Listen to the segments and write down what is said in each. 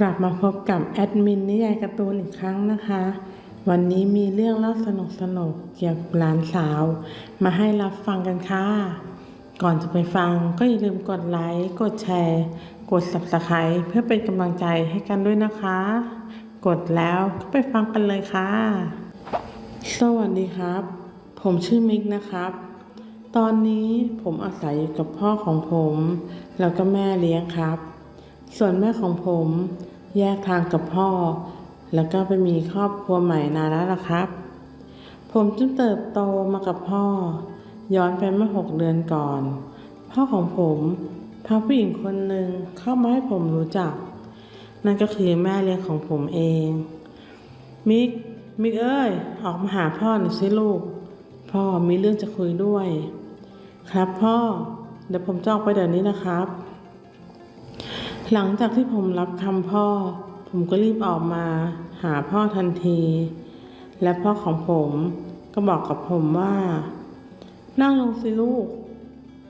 กลับมาพบกับแอดมินนิยายการ์ตูนอีกครั้งนะคะ วันนี้มีเรื่องเล่าสนุกสนุกๆเกี่ยวกับหลานสาว มาให้รับฟังกันค่ะ ก่อนจะไปฟังก็อย่าลืมกดไลค์กดแชร์ กด subscribe เพื่อเป็นกำลังใจให้กันด้วยนะคะ กดแล้วก็ไปฟังกันเลยค่ะ สวัสดีครับ ผมชื่อมิกนะครับ ตอนนี้ผมอาศัยอยู่กับพ่อของผม แล้วก็แม่เลี้ยงครับ ส่วนแม่ของผมแยกทางกับพ่อ แล้วก็ไปมีครอบครัวใหม่นานแล้วล่ะครับ ผมจึงเติบโตมากับพ่อ ย้อนไปเมื่อหกเดือนก่อน พ่อของผมพาผู้หญิงคนหนึ่งเข้ามาให้ผมรู้จัก นั่นก็คือแม่เลี้ยงของผมเอง มิก มิกเอ้ย ออกมาหาพ่อหน่อยสิลูก พ่อมีเรื่องจะคุยด้วย ครับพ่อ เดี๋ยวผมจะออกไปเดี๋ยวนี้นะครับ หลังจากที่ผมรับคำพ่อ ผมก็รีบออกมาหาพ่อทันที และพ่อของผมก็บอกกับผมว่า นั่งลงสิลูก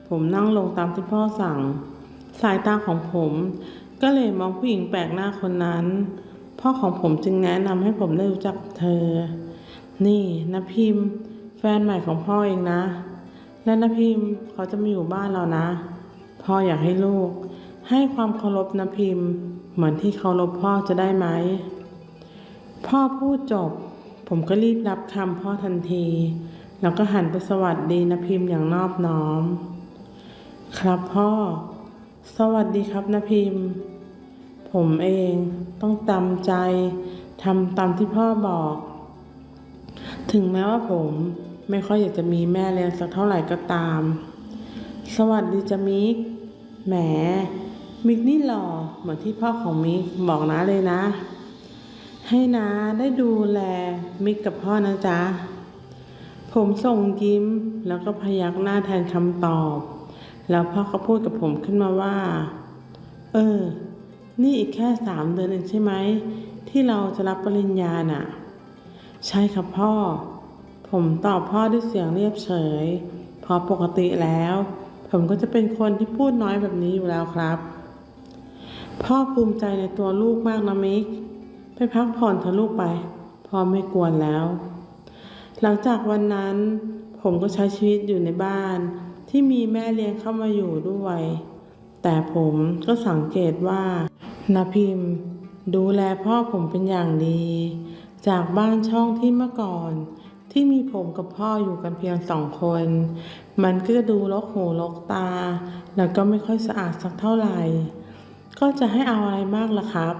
ผมนั่งลงตามที่พ่อสั่ง สายตาของผมก็เลยมองผู้หญิงแปลกหน้าคนนั้น พ่อของผมจึงแนะนำให้ผมได้รู้จักเธอ นี่นะพิมพ์ แฟนใหม่ของพ่อเองนะ และนะพิมพ์เขาจะมาอยู่บ้านเรานะ พ่ออยากให้ลูก ให้ความเคารพนะพิมพ์ เหมือนที่เคารพพ่อจะได้ไหม พ่อพูดจบ ผมก็รีบรับคำพ่อทันที แล้วก็หันไปสวัสดีนะพิมพ์อย่างนอบน้อม ครับพ่อ สวัสดีครับนะพิมพ์ ผมเองต้องจำใจทำตามที่พ่อบอก ถึงแม้ว่าผมไม่ค่อยอยากจะมีแม่เลี้ยงสักเท่าไหร่ก็ตาม สวัสดีจ้ะมิกแหม มิกนี่หล่อเหมือนที่พ่อของมิกบอกนะเลยนะ ให้นะได้ดูแลมิกกับพ่อนะจ๊ะ ผมส่งยิ้มแล้วก็พยักหน้าแทนคำตอบ แล้วพ่อก็พูดกับผมขึ้นมาว่า เออ นี่อีกแค่สามเดือนเองใช่ไหม ที่เราจะรับปริญญาน่ะ ใช่ครับพ่อ ผมตอบพ่อด้วยเสียงเรียบเฉยพราะปกติแล้วผมก็จะเป็นคนที่พูดน้อยแบบนี้อยู่แล้วครับ พ่อภูมิใจในตัวลูกมากนะมิก ไปพักผ่อนเถอะลูกไป พ่อไม่กวนแล้ว หลังจากวันนั้นผมก็ใช้ชีวิตอยู่ในบ้าน ที่มีแม่เลี้ยงเข้ามาอยู่ด้วย แต่ผมก็สังเกตว่านาพิมพ์ดูแลพ่อผมเป็นอย่างดี จากบ้านช่องที่เมื่อก่อน ที่มีผมกับพ่ออยู่กันเพียงสองคน มันก็จะดูรกหูรกตา แล้วก็ไม่ค่อยสะอาดสักเท่าไหร่ ก็จะให้เอาอะไรมากล่ะครับ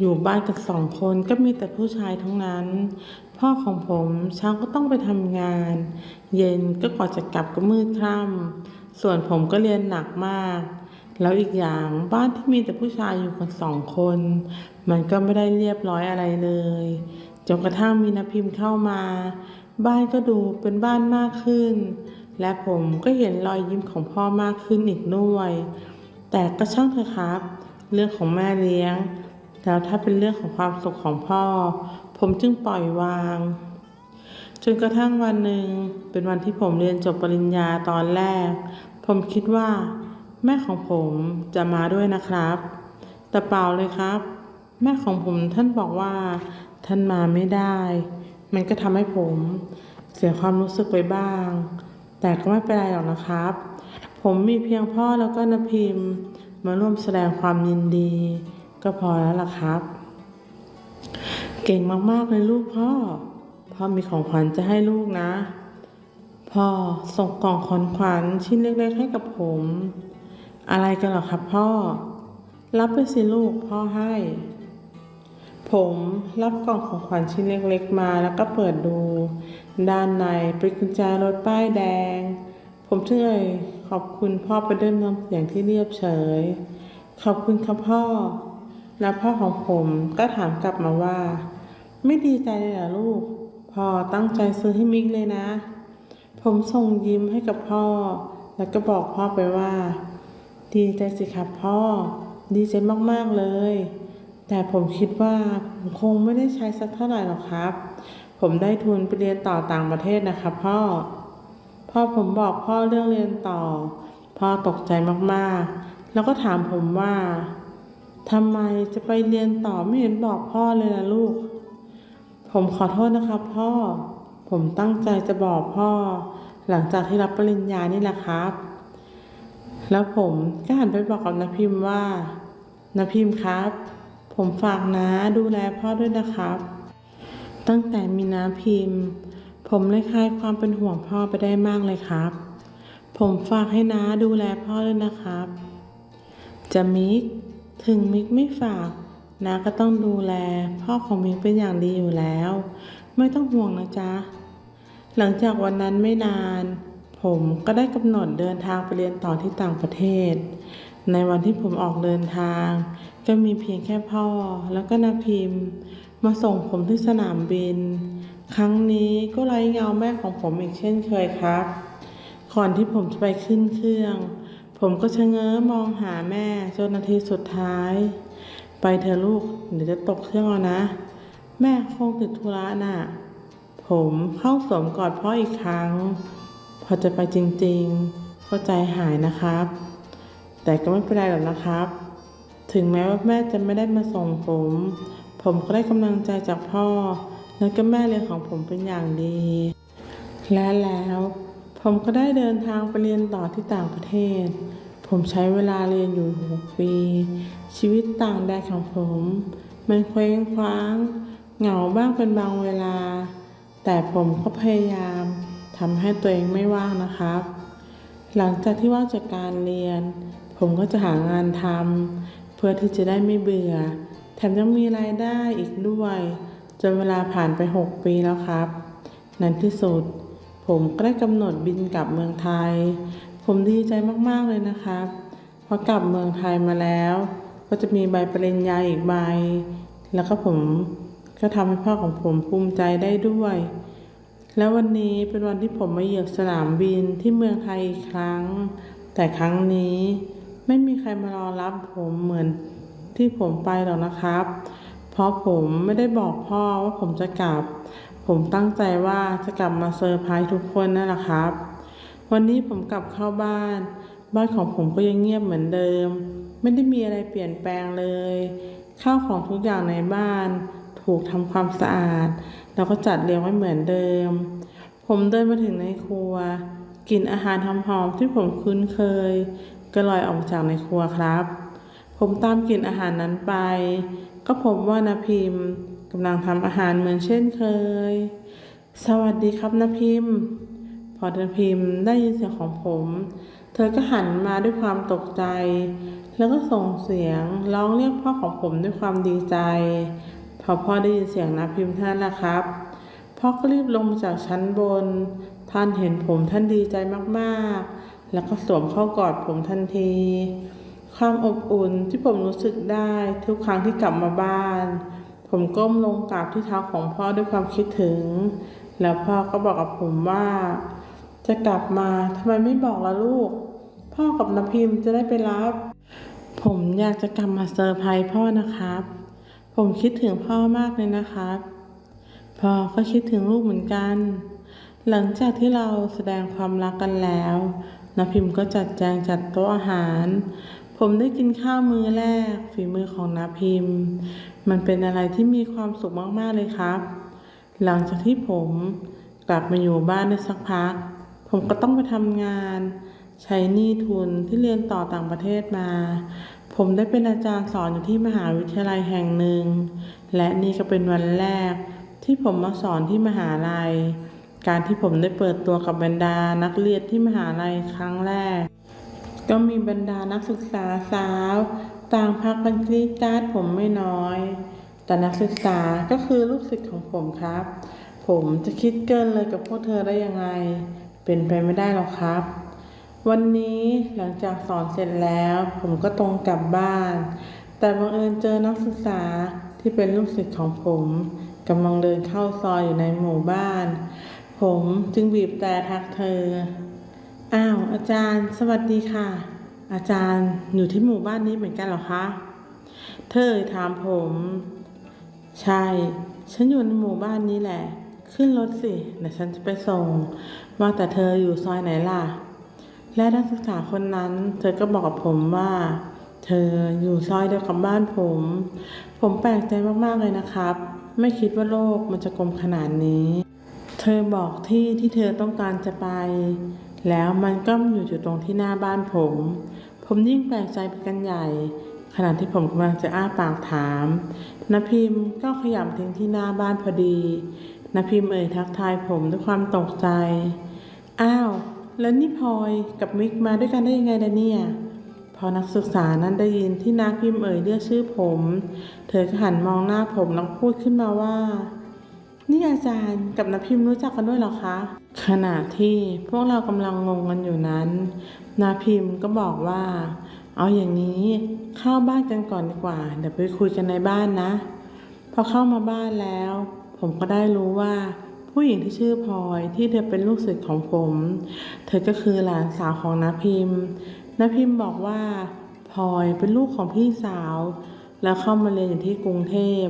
อยู่บ้านกันสองคนก็มีแต่ผู้ชายทั้งนั้น พ่อของผมเช้าก็ต้องไปทำงาน เย็นก็กว่าจะกลับก็มืดค่ำส่วนผมก็เรียนหนักมาก แล้วอีกอย่างบ้านที่มีแต่ผู้ชายอยู่กันสองคน มันก็ไม่ได้เรียบร้อยอะไรเลยจนกระทั่งมีนพิมพ์เข้ามา บ้านก็ดูเป็นบ้านมากขึ้น และผมก็เห็นรอยยิ้มของพ่อมากขึ้นอีกด้วย แต่ก็ช่างเถอะครับ เรื่องของแม่เลี้ยง แล้วถ้าเป็นเรื่องของความสุขของพ่อ ผมจึงปล่อยวาง จนกระทั่งวันหนึ่งเป็นวันที่ผมเรียนจบปริญญาตอนแรก ผมคิดว่า แม่ของผมจะมาด้วยนะครับ แต่เปล่าเลยครับ แม่ของผมท่านบอกว่า ท่านมาไม่ได้ มันก็ทำให้ผมเสียความรู้สึกไปบ้าง แต่ก็ไม่เป็นไรหรอกนะครับ ผมมีเพียงพ่อแล้วก็นพิมพ์ มาร่วมแสดงความยินดี ก็พอแล้วล่ะครับ เก่งมากๆเลยลูกพ่อ พ่อมีของขวัญจะให้ลูกนะ พ่อส่งกล่องของขวัญชิ้นเล็กๆให้กับผม อะไรกันหรอครับพ่อ รับไปสิลูกพ่อให้ ผมรับกล่องของขวัญชิ้นเล็กๆมาแล้วก็เปิดดู ด้านในเป็นกุญแจรถป้ายแดง ผมจึงเอ่ย ขอบคุณพ่อไปด้วยน้ำเสียงที่เรียบเฉย ขอบคุณครับพ่อ แล้วพ่อของผมก็ถามกลับมาว่า ไม่ดีใจเลยเหรอลูก พ่อตั้งใจซื้อให้มิกเลยนะ ผมส่งยิ้มให้กับพ่อ แล้วก็บอกพ่อไปว่า ดีใจสิครับพ่อ ดีใจมากๆเลย แต่ผมคิดว่าผมคงไม่ได้ใช้สักเท่าไหร่หรอกครับ ผมได้ทุนไปเรียนต่อต่างประเทศนะครับพ่อ พอผมบอกพ่อเรื่องเรียนต่อ พ่อตกใจมากๆ แล้วก็ถามผมว่าทำไมจะไปเรียนต่อไม่เห็นบอกพ่อเลยล่ะลูก ผมขอโทษนะครับพ่อ ผมตั้งใจจะบอกพ่อ หลังจากที่รับปริญญานี่แหละครับ แล้วผมก็หันไปบอกกับนพิมพ์ว่านพิมพ์ครับ ผมฝากนะดูแลพ่อด้วยนะครับ ตั้งแต่มีน้าพิมพ์ ผมเลยคลายความเป็นห่วงพ่อไปได้มากเลยครับ ผมฝากให้น้าดูแลพ่อด้วยนะครับ จะมิก ถึงมิกไม่ฝากน้าก็ต้องดูแล พ่อของมิกเป็นอย่างดีอยู่แล้ว ไม่ต้องห่วงนะจ๊ะ หลังจากวันนั้นไม่นาน ผมก็ได้กำหนดเดินทางไปเรียนต่อที่ต่างประเทศ ในวันที่ผมออกเดินทาง ก็มีเพียงแค่พ่อแล้วก็นาพิมพ์ มาส่งผมที่สนามบิน ครั้งนี้ก็ไร้เงาแม่ของผมอีกเช่นเคยครับ ก่อนที่ผมจะไปขึ้นเครื่อง ผมก็ชะเง้อมองหาแม่จนนาทีสุดท้าย ไปเธอะลูกเดี๋ยวจะตกเครื่องเอานะ แม่คงติดธุระน่ะ ผมเข้าสวมกอดพ่ออีกครั้ง พอจะไปจริงๆก็ใจหายนะครับ แต่ก็ไม่เป็นไรหรอกนะครับ ถึงแม้ว่าแม่จะไม่ได้มาส่งผม ผมก็ได้กำลังใจจากพ่อ และก็แม่เลี้ยงของผมเป็นอย่างดี และแล้วผมก็ได้เดินทางไปเรียนต่อที่ต่างประเทศ ผมใช้เวลาเรียนอยู่หกปี ชีวิตต่างแดนของผม มันเคว้งคว้าง เหงาบ้างเป็นบางเวลา แต่ผมก็พยายามทำให้ตัวเองไม่ว่างนะครับ หลังจากที่ว่างจากการเรียน ผมก็จะหางานทำเพื่อที่จะได้ไม่เบื่อ แถมยังมีรายได้อีกด้วย จนเวลาผ่านไป 6 ปีแล้วครับในที่สุด ผมก็ได้กำหนดบินกลับเมืองไทย ผมดีใจมากๆเลยนะครับพอกลับเมืองไทยมาแล้ว ก็จะมีใบปริญญาอีกใบ แล้วก็ผมก็ทำให้พ่อของผมภูมิใจได้ด้วย แล้ววันนี้เป็นวันที่ผมมาเหยียบสนามบินที่เมืองไทยอีกครั้ง แต่ครั้งนี้ไม่มีใครมารอรับผมเหมือนที่ผมไปหรอกนะครับ เพราะผมไม่ได้บอกพ่อว่าผมจะกลับ ผมตั้งใจว่าจะกลับมาเซอร์ไพรส์ทุกคนนั่นแหละครับ วันนี้ผมกลับเข้าบ้าน บ้านของผมก็ยังเงียบเหมือนเดิม ไม่ได้มีอะไรเปลี่ยนแปลงเลยข้าวของทุกอย่างในบ้าน ถูกทำความสะอาด แล้วก็จัดเรียงไว้เหมือนเดิม ผมเดินมาถึงในครัวกลิ่นอาหารหอมๆที่ผมคุ้นเคยก็ลอยออกจากในครัวครับ ผมตามกลิ่นอาหารนั้นไป ก็พบว่านาพิมกำลังทำอาหารเหมือนเช่นเคย สวัสดีครับนาพิมพอนาพิมได้ยินเสียงของผม เธอก็หันมาด้วยความตกใจ แล้วก็ส่งเสียงร้องเรียกพ่อของผมด้วยความดีใจ พอพ่อได้ยินเสียงนาพิมท่านนะครับ พ่อก็รีบลงมาจากชั้นบน ท่านเห็นผมท่านดีใจมากๆ แล้วก็สวมเข้ากอดผมทันที ความอบอุ่นที่ผมรู้สึกได้ทุกครั้งที่กลับมาบ้าน ผมก้มลงกราบที่เท้าของพ่อด้วยความคิดถึง แล้วพ่อก็บอกกับผมว่า จะกลับมาทำไมไม่บอกล่ะลูก พ่อกับนพิมจะได้ไปรับ ผมอยากจะกลับมาเซอร์ไพรส์พ่อนะครับ ผมคิดถึงพ่อมากเลยนะครับพ่อก็คิดถึงลูกเหมือนกัน หลังจากที่เราแสดงความรักกันแล้วนพิมก็จัดแจงจัดโต๊ะอาหาร ผมได้กินข้าวมื้อแรก ฝีมือของนาพิมพ์ มันเป็นอะไรที่มีความสุขมากๆเลยครับ หลังจากที่ผมกลับมาอยู่บ้านได้สักพัก ผมก็ต้องไปทำงาน ใช้หนี้ทุนที่เรียนต่อต่างประเทศมา ผมได้เป็นอาจารย์สอนอยู่ที่มหาวิทยาลัยแห่งหนึ่ง และนี่ก็เป็นวันแรก ที่ผมมาสอนที่มหาลัย การที่ผมได้เปิดตัวกับบรรดานักเรียนที่มหาลัยครั้งแรก ก็มีบรรดานักศึกษาสาว ต่างพักกันกรีดการ์ดผมไม่น้อย แต่นักศึกษาก็คือลูกศิษย์ของผมครับ ผมจะคิดเกินเลยกับพวกเธอได้ยังไง เป็นไปไม่ได้หรอกครับ วันนี้หลังจากสอนเสร็จแล้ว ผมก็ตรงกลับบ้าน แต่บังเอิญเจอนักศึกษาที่เป็นลูกศิษย์ของผมกำลังเดินเข้าซอยอยู่ในหมู่บ้าน ผมจึงบีบแต่ทักเธอ อ้าวอาจารย์ สวัสดีค่ะ อาจารย์อยู่ที่หมู่บ้านนี้เหมือนกันเหรอคะเธอถามผม ใช่ ฉันอยู่ในหมู่บ้านนี้แหละ ขึ้นรถสิเดี๋ยวฉันจะไปส่ง ว่าแต่เธออยู่ซอยไหนล่ะ และนักศึกษาคนนั้น เธอก็บอกกับผมว่าเเธออยู่ซอยเดียวกับบ้านผม ผมแปลกใจมากๆเลยนะครับ ไม่คิดว่าโลกมันจะกลมขนาดนี้ เธอบอกที่ที่เธอต้องการจะไป แล้วมันก็อยู่อยู่ตรงที่หน้าบ้านผม ผมยิ่งแปลกใจไปกันใหญ่ ขณะที่ผมกำลังจะอ้าปากถามนพิมก็ขยับทิ้งที่หน้าบ้านพอดีนพิมเอ่ยทักทายผมด้วยความตกใจ อ้าว แล้วนี่พลอยกับมิกมาด้วยกันได้ยังไงล่ะเนี่ย พอนักศึกษานั้นได้ยินที่นาพิมพ์เอ่ยเรียกชื่อผม เธอก็หันมองหน้าผมแล้วพูดขึ้นมาว่า นี่อาจารย์กับนพิมรู้จักกันด้วยเหรอคะ ขณะที่พวกเรากำลังงงกันอยู่นั้นนาพิมพ์ก็บอกว่า เอาอย่างนี้เข้าบ้านกันก่อนดีกว่า เดี๋ยวไปคุยกันในบ้านนะ พอเข้ามาบ้านแล้ว ผมก็ได้รู้ว่า ผู้หญิงที่ชื่อพลอยที่เธอเป็นลูกศิษย์ของผม เธอก็คือหลานสาวของนาพิมพ์นาพิมพ์บอกว่าพลอยเป็นลูกของพี่สาว แล้วเข้ามาเรียนอยู่ที่กรุงเทพ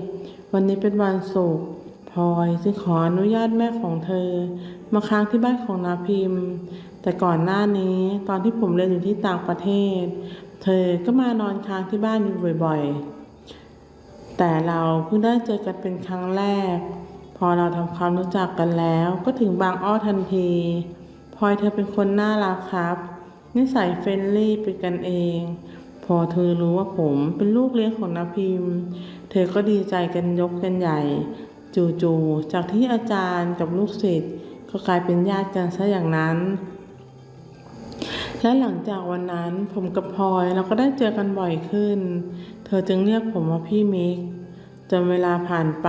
วันนี้เป็นวันศุกร์ พลอยจึงขออนุญาตแม่ของเธอ มาค้างที่บ้านของนาพิมพ์ แต่ก่อนหน้านี้ตอนที่ผมเรียนอยู่ที่ต่างประเทศ เธอก็มานอนค้างที่บ้านอยู่บ่อยๆ แต่เราเพิ่งได้เจอกันเป็นครั้งแรก พอเราทำความรู้จักกันแล้วก็ถึงบางอ้อทันทีพลอยเธอเป็นคนน่ารักครับนิสัยเฟรนลี่เป็นกันเอง พอเธอรู้ว่าผมเป็นลูกเลี้ยงของนาพิมพ์ เธอก็ดีใจกันยกกันใหญ่ จู่ๆจากที่อาจารย์กับลูกศิษย์ก็กลายเป็นญาติกันซะอย่างนั้น และหลังจากวันนั้นผมกับพลอยเราก็ได้เจอกันบ่อยขึ้น เธอจึงเรียกผมว่าพี่มิกจนเวลาผ่านไป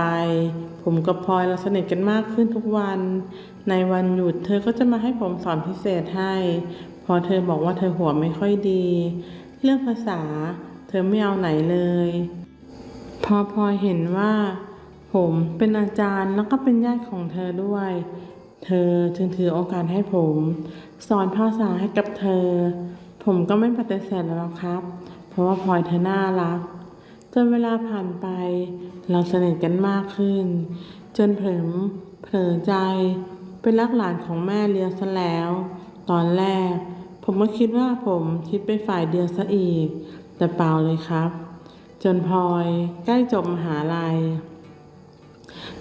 ผมกับพลอยเราสนิทกันมากขึ้นทุกวัน ในวันหยุดเธอก็จะมาให้ผมสอนพิเศษให้ พอเธอบอกว่าเธอหัวไม่ค่อยดี เรื่องภาษาเธอไม่เอาไหนเลย พอพลอยเห็นว่า ผมเป็นอาจารย์แล้วก็เป็นญาติของเธอด้วย เธอจึงถือโอกาสให้ผม สอนภาษาให้กับเธอ ผมก็ไม่ปฏิเสธแล้วครับ เพราะว่าพลอยเธอน่ารักจนเวลาผ่านไป เราสนิทกันมากขึ้น จนเผลอเผลอใจเป็นลักหลานของแม่เลี้ยงซะแล้ว ตอนแรก ผมก็คิดว่าผมคิดไปฝ่ายเดียวซะอีก แต่เปล่าเลยครับ จนพลอยใกล้จบมหาลัย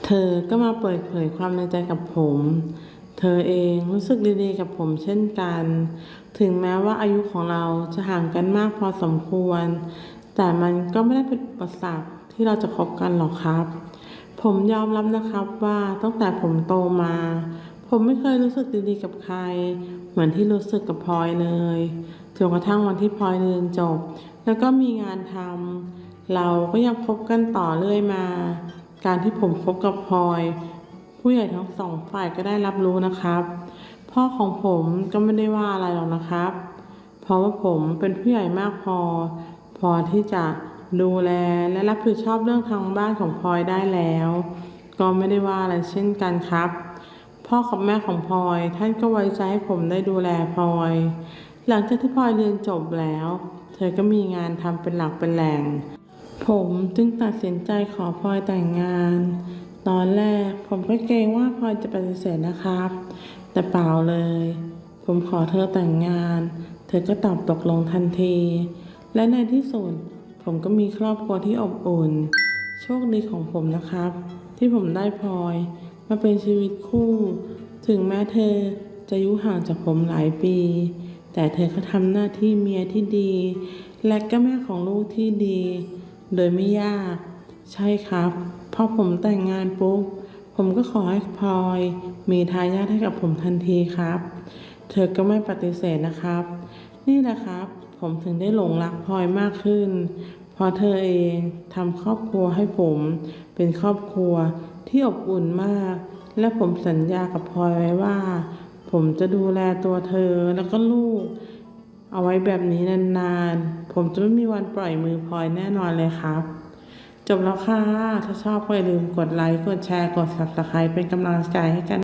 เธอก็มาเปิดเผยความในใจกับผม เธอเองรู้สึกดีๆกับผมเช่นกัน ถึงแม้ว่าอายุของเราจะห่างกันมากพอสมควร แต่มันก็ไม่ได้เป็นอุปสรรคที่เราจะคบกันหรอกครับ ผมยอมรับนะครับว่าตั้งแต่ผมโตมา ผมไม่เคยรู้สึกดีๆกับใคร เหมือนที่รู้สึกกับพลอยเลยจนกระทั่งวันที่พลอยเรียนจบ แล้วก็มีงานทำเราก็ยังคบกันต่อเรื่อยมา การที่ผมคบกับพลอย ผู้ใหญ่ทั้งสองฝ่ายก็ได้รับรู้นะครับ พ่อของผมก็ไม่ได้ว่าอะไรหรอกนะครับ เพราะว่าผมเป็นผู้ใหญ่มากพอ พอที่จะดูแลและรับผิดชอบเรื่องทางบ้านของพลอยได้แล้ว ก็ไม่ได้ว่าอะไรเช่นกันครับ พ่อกับแม่ของพลอยท่านก็ไว้ใจให้ผมได้ดูแลพลอย หลังจากที่พลอยเรียนจบแล้ว เธอก็มีงานทำเป็นหลักเป็นแหล่ง ผมจึงตัดสินใจขอพลอยแต่งงาน ตอนแรกผมก็เกรงว่าพลอยจะปฏิเสธนะครับ แต่เปล่าเลย ผมขอเธอแต่งงาน เธอก็ตอบตกลงทันที และในที่สุดผมก็มีครอบครัวที่อบอุ่น โชคดีของผมนะครับ ที่ผมได้พลอยมาเป็นชีวิตคู่ ถึงแม้เธอจะอายุห่างจากผมหลายปี แต่เธอก็ทำหน้าที่เมียที่ดี และก็แม่ของลูกที่ดี โดยไม่ยาก ใช่ครับ พอผมแต่งงานปุ๊บ ผมก็ขอให้พลอย มีทายาทให้กับผมทันทีครับ เธอก็ไม่ปฏิเสธนะครับ นี่แหละครับ ผมถึงได้หลงรักพลอยมากขึ้น เพราะเธอเองทำครอบครัวให้ผม เป็นครอบครัวที่อบอุ่นมาก และผมสัญญากับพลอยไว้ว่า ผมจะดูแลตัวเธอแล้วก็ลูก เอาไว้แบบนี้นานๆ ผมจะไม่มีวันปล่อยมือพลอยแน่นอนเลยครับ จบแล้วค่ะ ถ้าชอบก็อย่าลืมกดไลค์ กดแชร์ กด subscribe เป็นกำลังใจให้กัน